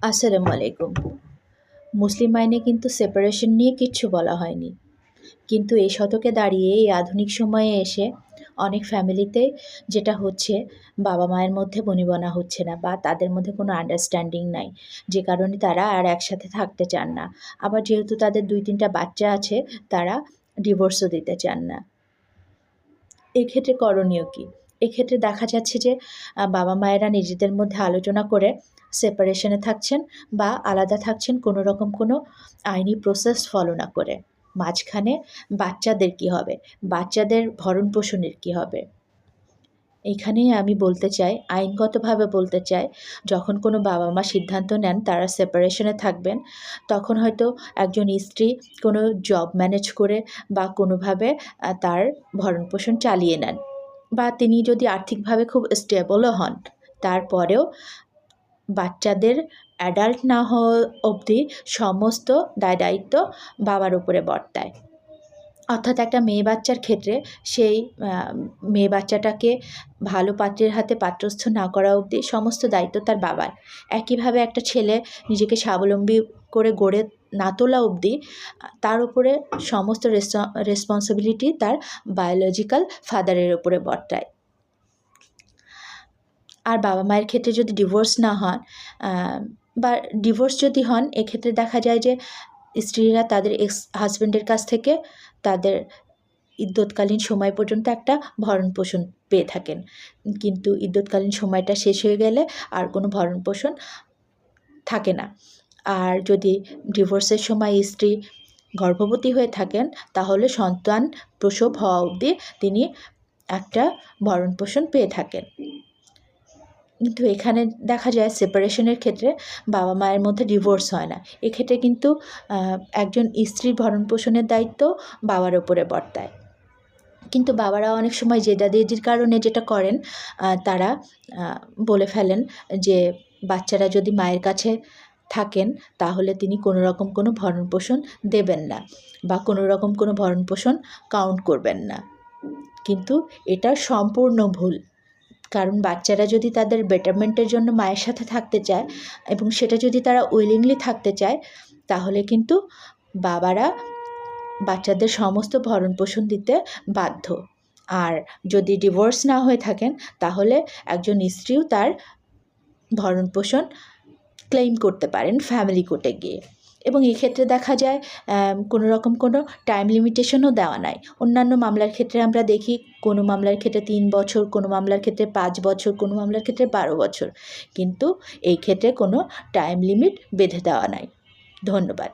আসসালামু আলাইকুম। মুসলিম আইনে কিন্তু সেপারেশন নিয়ে কিচ্ছু বলা হয়নি। কিন্তু এই শতকে দাঁড়িয়ে এই আধুনিক সময়ে এসে অনেক ফ্যামিলিতে যেটা হচ্ছে, বাবা মায়ের মধ্যে বনিবনা হচ্ছে না বা তাদের মধ্যে কোনো আন্ডারস্ট্যান্ডিং নাই। যে কারণে তারা আর একসাথে থাকতে চান না। আবার যেহেতু তাদের দুই তিনটা বাচ্চা আছে, তারা ডিভোর্সও দিতে চান না। এক্ষেত্রে করণীয় কী? এক্ষেত্রে দেখা যাচ্ছে যে বাবা মায়েরা নিজেদের মধ্যে আলোচনা করে সেপারেশনে থাকছেন বা আলাদা থাকছেন, কোনো রকম কোনো আইনি প্রসেস ফলো না করে। মাঝখানে বাচ্চাদের কি হবে? বাচ্চাদের ভরণ পোষণের কি হবে? এইখানেই আমি বলতে চাই, আইনগতভাবে বলতে চাই, যখন কোনো বাবা মা সিদ্ধান্ত নেন তারা সেপারেশনে থাকবেন, তখন হয়তো একজন স্ত্রী কোনো জব ম্যানেজ করে বা কোনোভাবে তার ভরণ পোষণ চালিয়ে নেন। বা তিনি যদি আর্থিকভাবে খুব স্টেবলও হন, তারপরেও বাচ্চাদের অ্যাডাল্ট না হওয়া অবধি সমস্ত দায় দায়িত্ব বাবার উপরে বর্তায়। অর্থাৎ একটা মেয়ে বাচ্চার ক্ষেত্রে সেই মেয়ে বাচ্চাটাকে ভালো পাত্রের হাতে পাত্রস্থ না করা অবধি সমস্ত দায়িত্ব তার বাবার। একইভাবে একটা ছেলে নিজেকে স্বাবলম্বী করে গড়ে না তোলা অবধি তার উপরে সমস্ত রেসপন্সিবিলিটি তার বায়োলজিক্যাল ফাদারের উপরে বর্তায়। আর বাবা মায়ের ক্ষেত্রে যদি ডিভোর্স না হন বা ডিভোর্স যদি হন, এক্ষেত্রে দেখা যায় যে স্ত্রীরা তাদের এক্স হাজব্যান্ডের কাছ থেকে তাদের ইদ্যৎকালীন সময় পর্যন্ত একটা ভরণ পোষণ পেয়ে থাকেন। কিন্তু ইদ্যৎকালীন সময়টা শেষ হয়ে গেলে আর কোনো ভরণ পোষণ থাকে না। আর যদি ডিভোর্সের সময় স্ত্রী গর্ভবতী হয়ে থাকেন, তাহলে সন্তান প্রসব হওয়া অবধি তিনি একটা ভরণ পোষণ পেয়ে থাকেন। কিন্তু এখানে দেখা যায় সেপারেশনের ক্ষেত্রে বাবা মায়ের মধ্যে ডিভোর্স হয় না। এক্ষেত্রে কিন্তু একজন স্ত্রীর ভরণ পোষণের দায়িত্ব বাবার ওপরে বর্তায়। কিন্তু বাবারা অনেক সময় জেদাজেদির কারণে যেটা করেন তারা বলে ফেলেন যে বাচ্চারা যদি মায়ের কাছে থাকেন, তাহলে তিনি কোনো রকম কোনো ভরণ পোষণ দেবেন না বা কোনো রকম কোনো ভরণ পোষণ কাউন্ট করবেন না। কিন্তু এটা সম্পূর্ণ ভুল। কারণ বাচ্চারা যদি তাদের বেটারমেন্টের জন্য মায়ের সাথে থাকতে চায় এবং সেটা যদি তারা উইলিংলি থাকতে চায়, তাহলে কিন্তু বাবারা বাচ্চাদের সমস্ত ভরণ পোষণ দিতে বাধ্য। আর যদি ডিভোর্স না হয়ে থাকেন, তাহলে একজন স্ত্রীও তার ভরণ পোষণ ক্লেম করতে পারেন ফ্যামিলি কোর্টে গিয়ে। এবং এক্ষেত্রে দেখা যায় কোনো রকম কোনো টাইম লিমিটেশনও দেওয়া নাই। অন্যান্য মামলার ক্ষেত্রে আমরা দেখি, কোনো মামলার ক্ষেত্রে তিন বছর, কোনো মামলার ক্ষেত্রে পাঁচ বছর, কোনো মামলার ক্ষেত্রে বারো বছর। কিন্তু এই ক্ষেত্রে কোনো টাইম লিমিট বেঁধে দেওয়া নাই। ধন্যবাদ।